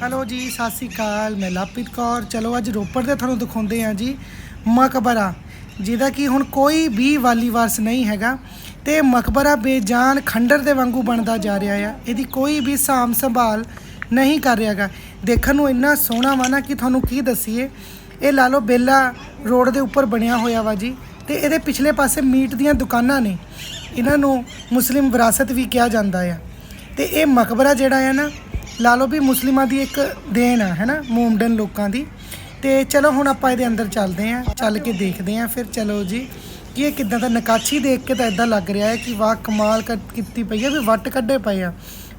Hello ਜੀ, ਸਤਿ ਸ੍ਰੀ ਅਕਾਲ, ਮੈਂ ਲਾਪਿਤ ਕੌਰ। ਚਲੋ, ਅੱਜ ਰੋਪੜ ਦੇ ਤੁਹਾਨੂੰ ਦਿਖਾਉਂਦੇ ਹਾਂ ਜੀ, ਮਕਬਰਾ, ਜਿਹਦਾ ਕਿ ਹੁਣ ਕੋਈ ਵੀ ਵਾਲੀ ਵਾਰਸ ਨਹੀਂ ਹੈਗਾ ਤੇ ਇਹ ਮਕਬਰਾ ਬੇਜਾਨ ਖੰਡਰ ਦੇ ਵਾਂਗੂ ਬਣਦਾ ਜਾ ਰਿਹਾ ਆ। ਇਹਦੀ ਕੋਈ ਵੀ ਸਾਂਭ ਸੰਭਾਲ ਨਹੀਂ ਕਰ ਰਿਹਾਗਾ ਦੇਖਣ ਨੂੰ ਇੰਨਾ ਸੋਹਣਾ ਵਾ ਨਾ ਕਿ ਤੁਹਾਨੂੰ ਕੀ ਦਸੀਏ, ਇਹ ਲਾ ਲਓ ਬੇਲਾ ਰੋਡ ਦੇ ਉੱਪਰ ਬਣਿਆ ਹੋਇਆ ਵਾ ਜੀ ਤੇ ਇਹਦੇ ਪਿਛਲੇ ਪਾਸੇ ਮੀਟ ਦੀਆਂ ਦੁਕਾਨਾਂ ਨੇ। ਇਹਨਾਂ ਨੂੰ ਮੁਸਲਿਮ ਵਿਰਾਸਤ ਵੀ ਕਿਹਾ ਜਾਂਦਾ ਆ। ਤੇ ਇਹ ਮਕਬਰਾ ਜਿਹੜਾ ਆ ਨਾ ਲਾ ਲਓ ਵੀ ਮੁਸਲਿਮਾਂ ਦੀ ਇੱਕ ਦੇਣ ਆ ਹੈਨਾ ਮੋਮਡਨ ਲੋਕਾਂ ਦੀ। ਤੇ ਚਲੋ ਹੁਣ ਆਪਾਂ ਇਹਦੇ ਅੰਦਰ ਚੱਲਦੇ ਆਂ ਚੱਲ ਕੇ ਦੇਖਦੇ ਆਂ ਫਿਰ ਚਲੋ ਜੀ, ਕਿ ਇਹ ਕਿਦਾਂ ਦਾ ਨਕਾਸ਼ੀ ਦੇਖ ਕੇ ਤਾਂ ਇਦਾਂ ਲੱਗ ਰਿਹਾ ਹੈ ਕਿ ਵਾਹ, ਕਮਾਲ ਕਰ- ਕੀਤੀ ਪਈ ਹੈ, ਵੀ ਵੱਟ ਕੱਢੇ ਪਏ ਆ।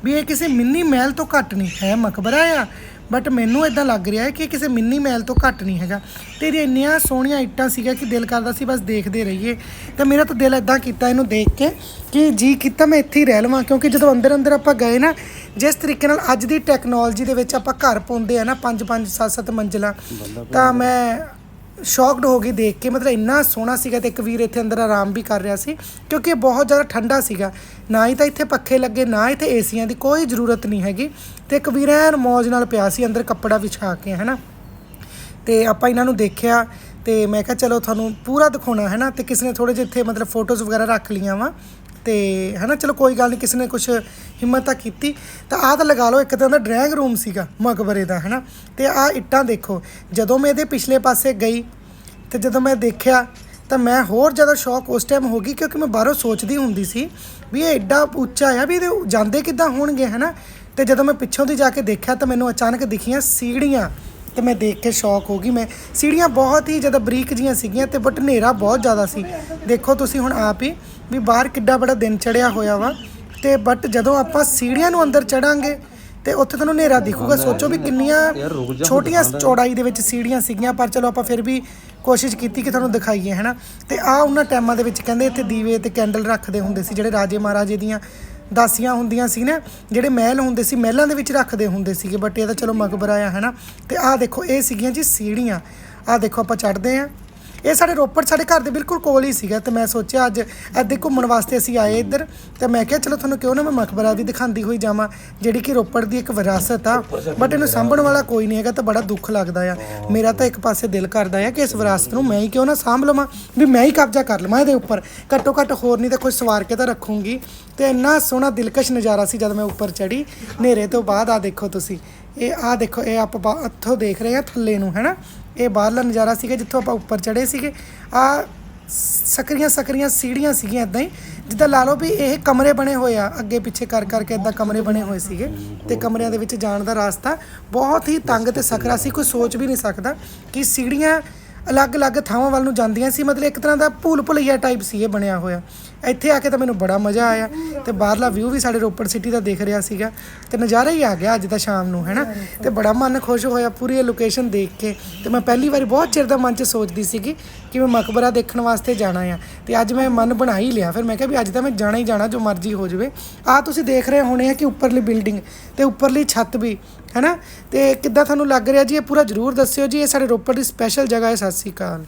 ਵੀ ਇਹ ਕਿਸੇ ਮਿੰਨੀ ਮਹਿਲ ਤੋਂ ਘੱਟ ਨਹੀਂ, ਹੈ ਮਕਬਰਾ ਆ ਬਟ ਮੈਨੂੰ ਇਦਾਂ ਲੱਗ ਰਿਹਾ ਹੈ ਕਿ ਕਿਸੇ ਮਿੰਨੀ ਮਹਿਲ ਤੋਂ ਘੱਟ ਨਹੀਂ ਹੈਗਾ। ਤੇ ਇਹਦੀਆਂ ਇੰਨੀਆਂ ਸੋਹਣੀਆਂ ਇੱਟਾਂ ਸੀਗਾ ਕਿ ਦਿਲ ਕਰਦਾ ਸੀ ਬਸ ਦੇਖਦੇ ਰਹੀਏ। ਤੇ ਮੇਰਾ ਤਾਂ ਦਿਲ ਇਦਾਂ ਕੀਤਾ ਇਹਨੂੰ ਦੇਖ ਕੇ ਕਿ ਜੀ ਕੀਤਾ ਮੈਂ ਇੱਥੇ ਹੀ ਰਹਿ ਲਵਾਂ, ਕਿਉਂਕਿ ਜਦੋਂ ਅੰਦਰ ਅੰਦਰ ਆਪਾਂ ਗਏ ਨਾ, ਜਿਸ ਤਰੀਕੇ ਨਾਲ ਅੱਜ ਦੀ ਟੈਕਨੋਲੋਜੀ ਦੇ ਵਿੱਚ ਆਪਾਂ ਘਰ ਪਾਉਂਦੇ ਆ ਨਾ 5 5 7 7 ਮੰਜ਼ਿਲਾਂ, ਤਾਂ ਮੈਂ ਸ਼ੌਕਡ ਹੋ ਗਈ ਦੇਖ ਕੇ। ਮਤਲਬ ਇੰਨਾ ਸੋਹਣਾ ਸੀਗਾ ਤੇ ਇੱਕ ਵੀਰ ਇੱਥੇ ਅੰਦਰ ਆਰਾਮ ਵੀ ਕਰ ਰਿਹਾ ਸੀ, ਕਿਉਂਕਿ ਇਹ ਬਹੁਤ ਜ਼ਿਆਦਾ ਠੰਡਾ ਸੀਗਾ। ਨਾ ਹੀ ਤਾਂ ਇੱਥੇ ਪੱਖੇ ਲੱਗੇ, ਨਾ ਇੱਥੇ ਏਸੀਆਂ ਦੀ ਕੋਈ ਜ਼ਰੂਰਤ ਨਹੀਂ ਹੈਗੀ ਤੇ ਇੱਕ ਵੀਰ ਐਨ ਮੌਜ ਨਾਲ ਪਿਆ ਸੀ ਅੰਦਰ ਕੱਪੜਾ ਵਿਛਾ ਕੇ, ਹਨਾ। ਤੇ ਆਪਾਂ ਇਹਨਾਂ ਨੂੰ ਦੇਖਿਆ ਤੇ ਮੈਂ ਕਿਹਾ, ਚਲੋ ਤੁਹਾਨੂੰ ਪੂਰਾ ਦਿਖਾਉਣਾ ਹੈ ਨਾ? ਤੇ ਕਿਸੇ ਨੇ ਥੋੜੇ ਜਿਹੇ ਇੱਥੇ ਮਤਲਬ ਫੋਟੋਜ਼ ਵਗੈਰਾ ਰੱਖ ਲੀਆਂ ਵਾ। ਤੇ ਹੈ ਨਾ ਚਲੋ ਕੋਈ ਗੱਲ ਨਹੀਂ ਕਿਸੇ ਨੇ ਕੁਝ ਹਿੰਮਤ ਤਾਂ ਕੀਤੀ। ਤਾਂ ਆਹ ਤਾਂ ਲਗਾ ਲਓ, ਇੱਕ ਤਰ੍ਹਾਂ ਦਾ ਡਰਾਇੰਗ ਰੂਮ ਸੀਗਾ, ਮਕਬਰੇ ਦਾ ਹੈ ਨਾ ਤੇ ਆਹ ਇੱਟਾਂ ਦੇਖੋ, ਜਦੋਂ ਮੈਂ ਇਹਦੇ ਪਿਛਲੇ ਪਾਸੇ ਗਈ ਤੇ ਜਦੋਂ ਮੈਂ ਦੇਖਿਆ, ਤਾਂ ਮੈਂ ਹੋਰ ਜ਼ਿਆਦਾ ਸ਼ੌਕ ਉਸ ਟਾਈਮ ਹੋ ਗਈ, ਕਿਉਂਕਿ ਮੈਂ ਬਾਹਰੋਂ ਸੋਚਦੀ ਹੁੰਦੀ ਸੀ ਵੀ ਇਹ ਐਡਾ ਉੱਚਾ ਆ, ਵੀ ਇਹਦੇ ਜਾਂਦੇ ਕਿੱਦਾਂ ਹੋਣਗੇ ਹੈ ਨਾ ਤੇ ਜਦੋਂ ਮੈਂ ਪਿੱਛੋਂ ਦੀ ਜਾ ਕੇ ਦੇਖਿਆ, ਤਾਂ ਮੈਨੂੰ ਅਚਾਨਕ ਦਿਖੀਆਂ ਸੀੜੀਆਂ। ਤੇ ਮੈਂ ਦੇਖ ਕੇ ਸ਼ੌਕ ਹੋ ਗਈ। ਮੈਂ ਸੀੜੀਆਂ ਬਹੁਤ ਹੀ ਜ਼ਿਆਦਾ ਬਰੀਕ ਜੀਆਂ ਸੀਗੀਆਂ ਤੇ ਬਟ ਹਨੇਰਾ ਬਹੁਤ ਜ਼ਿਆਦਾ ਸੀ। ਦੇਖੋ ਤੁਸੀਂ ਹੁਣ ਆਪ ਹੀ ਵੀ ਬਾਹਰ ਕਿੱਡਾ ਬੜਾ ਦਿਨ ਚੜਿਆ ਹੋਇਆ ਵਾ ਤੇ ਬਟ ਜਦੋਂ ਆਪਾਂ ਸੀੜੀਆਂ ਨੂੰ ਅੰਦਰ ਚੜਾਂਗੇ ਤੇ ਉੱਥੇ ਤੁਹਾਨੂੰ ਹਨੇਰਾ ਦਿਖੂਗਾ। ਸੋਚੋ ਵੀ ਕਿੰਨੀਆਂ ਛੋਟੀਆਂ ਚੌੜਾਈ ਦੇ ਵਿੱਚ ਸੀੜੀਆਂ ਸੀਗੀਆਂ ਪਰ ਚਲੋ ਆਪਾਂ ਫਿਰ ਵੀ ਕੋਸ਼ਿਸ਼ ਕੀਤੀ ਕਿ ਤੁਹਾਨੂੰ ਦਿਖਾਈਏ ਹੈਨਾ? ਤੇ ਆ ਉਹਨਾਂ ਟਾਈਮਾਂ ਦੇ ਵਿੱਚ ਕਹਿੰਦੇ ਇੱਥੇ ਦੀਵੇ ਤੇ ਕੈਂਡਲ ਰੱਖਦੇ ਹੁੰਦੇ ਸੀ ਜਿਹੜੇ ਰਾਜੇ ਮਹਾਰਾਜੇ ਦੀਆਂ। ਦਾਸੀਆਂ ਹੁੰਦੀਆਂ ਸੀ ਨਾ, ਜਿਹੜੇ ਮਹਿਲ ਹੁੰਦੇ ਸੀ, ਮਹਿਲਾਂ ਦੇ ਵਿੱਚ ਰੱਖਦੇ ਹੁੰਦੇ ਸੀਗੇ ਬਟ ਇਹ ਤਾਂ ਚਲੋ ਮਕਬਰਾ ਆ, ਹੈਨਾ? ਤੇ ਆਹ ਦੇਖੋ, ਇਹ ਸੀਗੀਆਂ ਜੀ ਸੀੜੀਆਂ। ਆਹ ਦੇਖੋ, ਆਪਾਂ ਚੜ੍ਹਦੇ ਆਂ। ਇਹ ਸਾਡੇ ਰੋਪੜ ਸਾਡੇ ਘਰ ਦੇ ਬਿਲਕੁਲ ਕੋਲ ਹੀ ਸੀਗਾ ਤੇ ਮੈਂ ਸੋਚਿਆ ਅੱਜ ਇੱਥੇ ਘੁੰਮਣ ਵਾਸਤੇ ਅਸੀਂ ਆਏ ਇੱਧਰ ਤੇ ਮੈਂ ਕਿਹਾ ਚਲੋ ਤੁਹਾਨੂੰ ਕਿਉਂ ਨਾ ਮੈਂ ਮਕਬਰਾ ਵੀ ਦਿਖਾਉਂਦੀ ਹੋਈ ਜਾਵਾਂ, ਜਿਹੜੀ ਕਿ ਰੋਪੜ ਦੀ ਇੱਕ ਵਿਰਾਸਤ ਆ ਬਟ ਇਹਨੂੰ ਸਾਂਭਣ ਵਾਲਾ ਕੋਈ ਨਹੀਂ ਹੈਗਾ ਤਾਂ ਬੜਾ ਦੁੱਖ ਲੱਗਦਾ ਆ। ਮੇਰਾ ਤਾਂ ਇੱਕ ਪਾਸੇ ਦਿਲ ਕਰਦਾ ਆ ਕਿ ਇਸ ਵਿਰਾਸਤ ਨੂੰ ਮੈਂ ਹੀ ਕਿਉਂ ਨਾ ਸਾਂਭ ਲਵਾਂ, ਵੀ ਮੈਂ ਹੀ ਕਬਜ਼ਾ ਕਰ ਲਵਾਂ ਇਹਦੇ ਉੱਪਰ। ਘੱਟੋ ਘੱਟ ਹੋਰ ਨਹੀਂ ਤਾਂ ਕੁਝ ਸਵਾਰ ਕੇ ਤਾਂ ਰੱਖੂੰਗੀ। ਤੇ ਇੰਨਾ ਸੋਹਣਾ ਦਿਲਕਸ਼ ਨਜ਼ਾਰਾ ਸੀ ਜਦ ਮੈਂ ਉੱਪਰ ਚੜੀ ਹਨੇਰੇ ਤੋਂ ਬਾਅਦ ਆ ਦੇਖੋ ਤੁਸੀਂ, ਇਹ ਆ ਦੇਖੋ, ਇਹ ਆਪਾਂ ਇੱਥੋਂ ਦੇਖ ਰਹੇ ਆ ਥੱਲੇ ਨੂੰ, ਹੈਨਾ? ਇਹ ਬਾਹਰਲਾ ਨਜ਼ਾਰਾ ਸੀਗਾ ਜਿੱਥੋਂ ਆਪਾਂ ਉੱਪਰ ਚੜੇ ਸੀਗੇ। ਆ ਸਕਰੀਆਂ ਸਕਰੀਆਂ ਸੀੜੀਆਂ ਸੀਗੀਆਂ ਇਦਾਂ ਹੀ, ਜਿੱਦਾਂ ਲਾ ਲਓ ਵੀ ਇਹ ਕਮਰੇ ਬਣੇ ਹੋਏ ਆ, ਅੱਗੇ ਪਿੱਛੇ ਕਰ ਕਰਕੇ ਇਦਾਂ ਕਮਰੇ ਬਣੇ ਹੋਏ ਸੀਗੇ ਤੇ ਕਮਰਿਆਂ ਦੇ ਵਿੱਚ ਜਾਣ ਦਾ ਰਾਸਤਾ ਬਹੁਤ ਹੀ ਤੰਗ ਤੇ ਸਕਰਾ ਸੀ, ਕੋਈ ਸੋਚ ਵੀ ਨਹੀਂ ਸਕਦਾ ਕਿ ਸੀੜੀਆਂ ਅਲੱਗ-ਅਲੱਗ ਥਾਵਾਂ ਵੱਲ ਨੂੰ ਜਾਂਦੀਆਂ ਸੀ, ਮਤਲਬ ਇੱਕ ਤਰ੍ਹਾਂ ਦਾ ਭੂਲ ਭੁਲਈਆ ਟਾਈਪ ਸੀ ਇਹ ਬਣਿਆ ਹੋਇਆ। ਇੱਥੇ ਆ ਕੇ ਤਾਂ ਮੈਨੂੰ ਬੜਾ ਮਜ਼ਾ ਆਇਆ ਤੇ ਬਾਹਰਲਾ ਵਿਊ ਵੀ ਸਾਡੇ ਰੋਪੜ ਸਿਟੀ ਦਾ ਦੇਖ ਰਿਹਾ ਸੀਗਾ ਤੇ ਨਜ਼ਾਰਾ ਹੀ ਆ ਗਿਆ ਅੱਜ ਦਾ ਸ਼ਾਮ ਨੂੰ, ਹੈਨਾ? ਤੇ ਬੜਾ ਮਨ ਖੁਸ਼ ਹੋਇਆ ਪੂਰੀ ਇਹ ਲੋਕੇਸ਼ਨ ਦੇਖ ਕੇ ਤੇ ਮੈਂ ਪਹਿਲੀ ਵਾਰੀ ਬਹੁਤ ਚਿਰ ਦਾ ਮਨ 'ਚ ਸੋਚਦੀ ਸੀਗੀ ਕਿ ਮੈਂ ਮਕਬਰਾ ਦੇਖਣ ਵਾਸਤੇ ਜਾਣਾ ਆ ਤੇ ਅੱਜ ਮੈਂ ਮਨ ਬਣਾ ਹੀ ਲਿਆ। ਫਿਰ ਮੈਂ ਕਿਹਾ ਵੀ ਅੱਜ ਤਾਂ ਮੈਂ ਜਾਣਾ ਹੀ ਜਾਣਾ ਜੋ ਮਰਜ਼ੀ ਹੋ ਜਾਵੇ। ਆ ਤੁਸੀਂ ਦੇਖ ਰਹੇ ਹੋਣੇ ਆ ਕਿ ਉੱਪਰਲੀ ਬਿਲਡਿੰਗ ਤੇ ਉੱਪਰਲੀ ਛੱਤ ਵੀ ਹੈਨਾ? ਤੇ ਕਿੱਦਾਂ ਤੁਹਾਨੂੰ ਲੱਗ ਰਿਹਾ ਜੀ? ਇਹ ਪੂਰਾ ਜ਼ਰੂਰ ਦੱਸਿਓ ਜੀ। ਇਹ ਸਾਡੇ ਰੋਪੜ ਦੀ ਸਪੈਸ਼ਲ ਜਗ੍ਹਾ ਹੈ। ਸਤਿ ਸ੍ਰੀ ਅਕਾਲ।